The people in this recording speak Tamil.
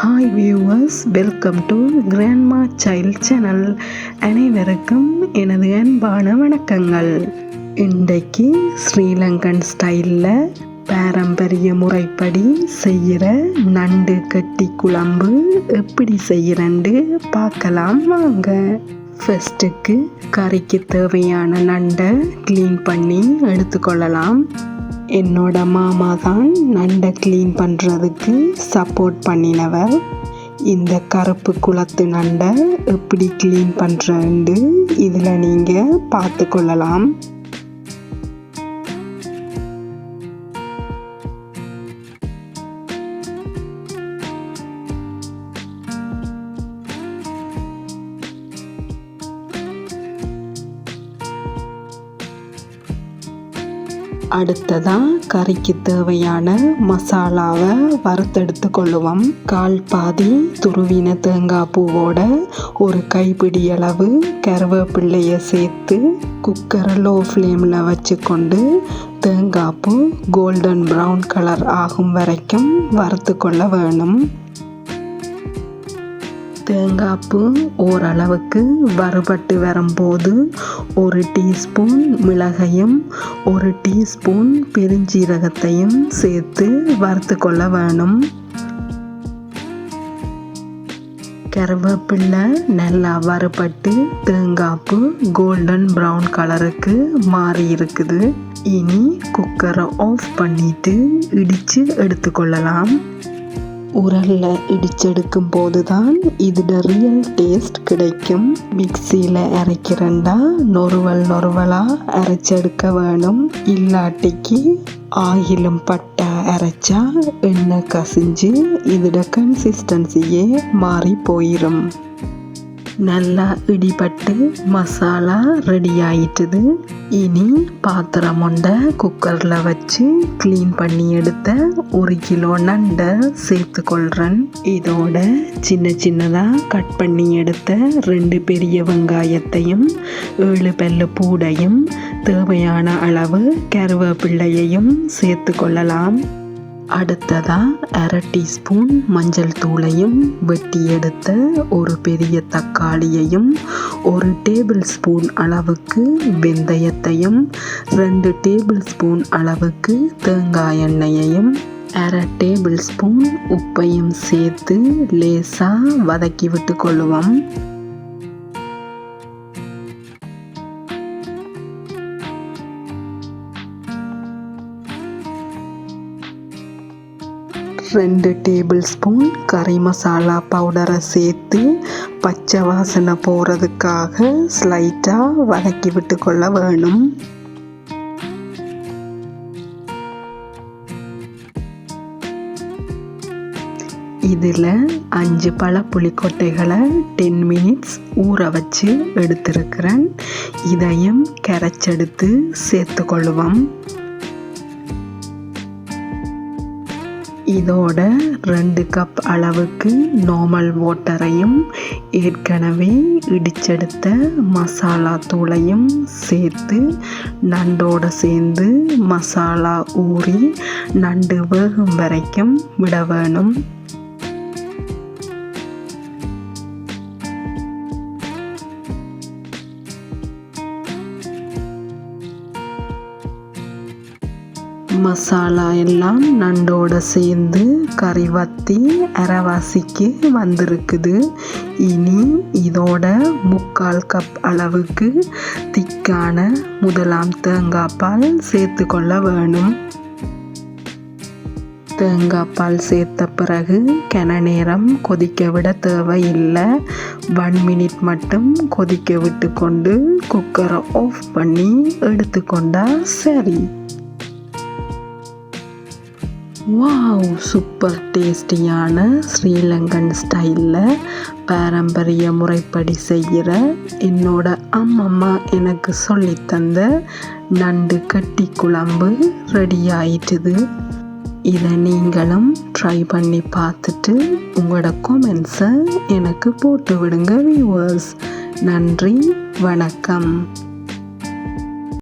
Hi viewers welcome to grandma child channel அனைவருக்கும் எனது அன்பான வணக்கங்கள். இன்றைக்கு ஸ்ரீலங்கன் ஸ்டைலில் பாரம்பரிய முறைப்படி செய்கிற நண்டு கட்டி குழம்பு எப்படி செய்கிறண்டு பார்க்கலாம் வாங்க. ஃபஸ்ட்டுக்கு கறிக்கு தேவையான நண்டை க்ளீன் பண்ணி எடுத்துக்கொள்ளலாம். என்னோட மாமா தான் நண்டை க்ளீன் பண்ணுறதுக்கு சப்போர்ட் பண்ணினவர். இந்த கருப்பு குளத்து நண்டை எப்படி க்ளீன் பண்ணுறேன்ட்டு இதில் நீங்கள் பார்த்து கொள்ளலாம். அடுத்ததாக கறிக்கு தேவையான மசாலாவை வறுத்தெடுத்து கொள்ளுவோம். கால் பாதி துருவின தேங்காய் பூவோட ஒரு கைப்பிடி அளவு கருவேப்பிள்ளையை சேர்த்து குக்கரை லோ ஃப்ளேமில் வச்சுக்கொண்டு தேங்காய் பூ கோல்டன் ப்ரௌன் கலர் ஆகும் வரைக்கும் வறுத்து கொள்ள வேணும். தேங்காய்ப்பு ஓரளவுக்கு வறுபட்டு வரும்போது ஒரு டீஸ்பூன் மிளகையும் ஒரு டீஸ்பூன் பெருஞ்சீரகத்தையும் சேர்த்து வறுத்து கொள்ள வேணும். கருவேப்பில்லை நல்லா வறுபட்டு தேங்காய்ப்பு கோல்டன் ப்ரௌன் கலருக்கு மாறி இருக்குது. இனி குக்கரை ஆஃப் பண்ணிட்டு இடித்து எடுத்துக்கொள்ளலாம். உரலில் இடிச்செடுக்கும் போது தான் இதோட ரியல் டேஸ்ட் கிடைக்கும். மிக்சியில் அரைக்கிறண்டா நொறுவல் நொறுவலாக அரைச்செடுக்க வேணும். இல்லாட்டிக்கு ஆயிலும் பட்டை அரைச்சா எண்ணெய் கசிஞ்சு இதோட கன்சிஸ்டன்சியே மாறி போயிடும் நல்லா இடிபட்டு மசாலா ரெடி ஆயிட்டுது. இனி பாத்திரம் ஒன்றை குக்கரில் வச்சு க்ளீன் பண்ணி எடுத்த ஒரு கிலோ நண்டை சேர்த்து கொள்கிறேன் இதோட சின்ன சின்னதாக கட் பண்ணி எடுத்த ரெண்டு பெரிய வெங்காயத்தையும் ஏழு பெல்லு பூடையும் தேவையான அளவு கருவேப்பிள்ளையையும் சேர்த்து கொள்ளலாம். அடுத்ததாக அரை டீஸ்பூன் மஞ்சள் தூளையும் வெட்டி எடுத்த ஒரு பெரிய தக்காளியையும் ஒரு டேபிள் ஸ்பூன் அளவுக்கு வெந்தயத்தையும் ரெண்டு டேபிள் ஸ்பூன் அளவுக்கு தேங்காய் எண்ணெயையும் அரை டேபிள் ஸ்பூன் உப்பையும் சேர்த்து லேசாக வதக்கி விட்டு கொள்ளுவோம் ரெண்டு டேபிள் ஸ்பூன் கறி மசாலா பவுடரை சேர்த்து பச்சை வாசனை போகிறதுக்காக ஸ்லைட்டாக வதக்கி விட்டு கொள்ள வேணும். இதில் அஞ்சு பழ புளிக்கொட்டைகளை டென் மினிட்ஸ் ஊற வச்சு எடுத்திருக்கிறேன். இதையும் கரைச்செடுத்து சேர்த்து கொள்ளுவோம் இதோட ரெண்டு கப் அளவுக்கு நார்மல் வாட்டரையும் ஏற்கனவே இடிச்செடுத்த மசாலா தூளையும் சேர்த்து நண்டோட சேர்ந்து மசாலா ஊறி நண்டு வேகும் வரைக்கும் விட வேணும். மசாலா எல்லாம் நண்டோட சேர்ந்து கறி வத்தி அரைவாசிக்கு வந்திருக்குது. இனி இதோட முக்கால் கப் அளவுக்கு திக்கான முதலாம் தேங்காய் பால் சேர்த்து கொள்ள வேணும். தேங்காய் பால் சேர்த்த பிறகு கென நேரம் கொதிக்க விட தேவையில்லை. ஒன் மினிட் மட்டும் கொதிக்க விட்டு கொண்டு குக்கரை ஆஃப் பண்ணி எடுத்துக்கொண்டா சரி. வாவ் சூப்பர் டேஸ்டியான ஸ்ரீலங்கன் ஸ்டைலில் பாரம்பரிய முறைப்படி செய்கிற என்னோட அம்மம்மா எனக்கு சொல்லித்தந்த நண்டு கட்டி குழம்பு ரெடி ஆயிட்டுது. இதை நீங்களும் ட்ரை பண்ணி பார்த்துட்டு உங்களோட கொமெண்ட்ஸை எனக்கு போட்டு விடுங்க வியூவர்ஸ் நன்றி வணக்கம்.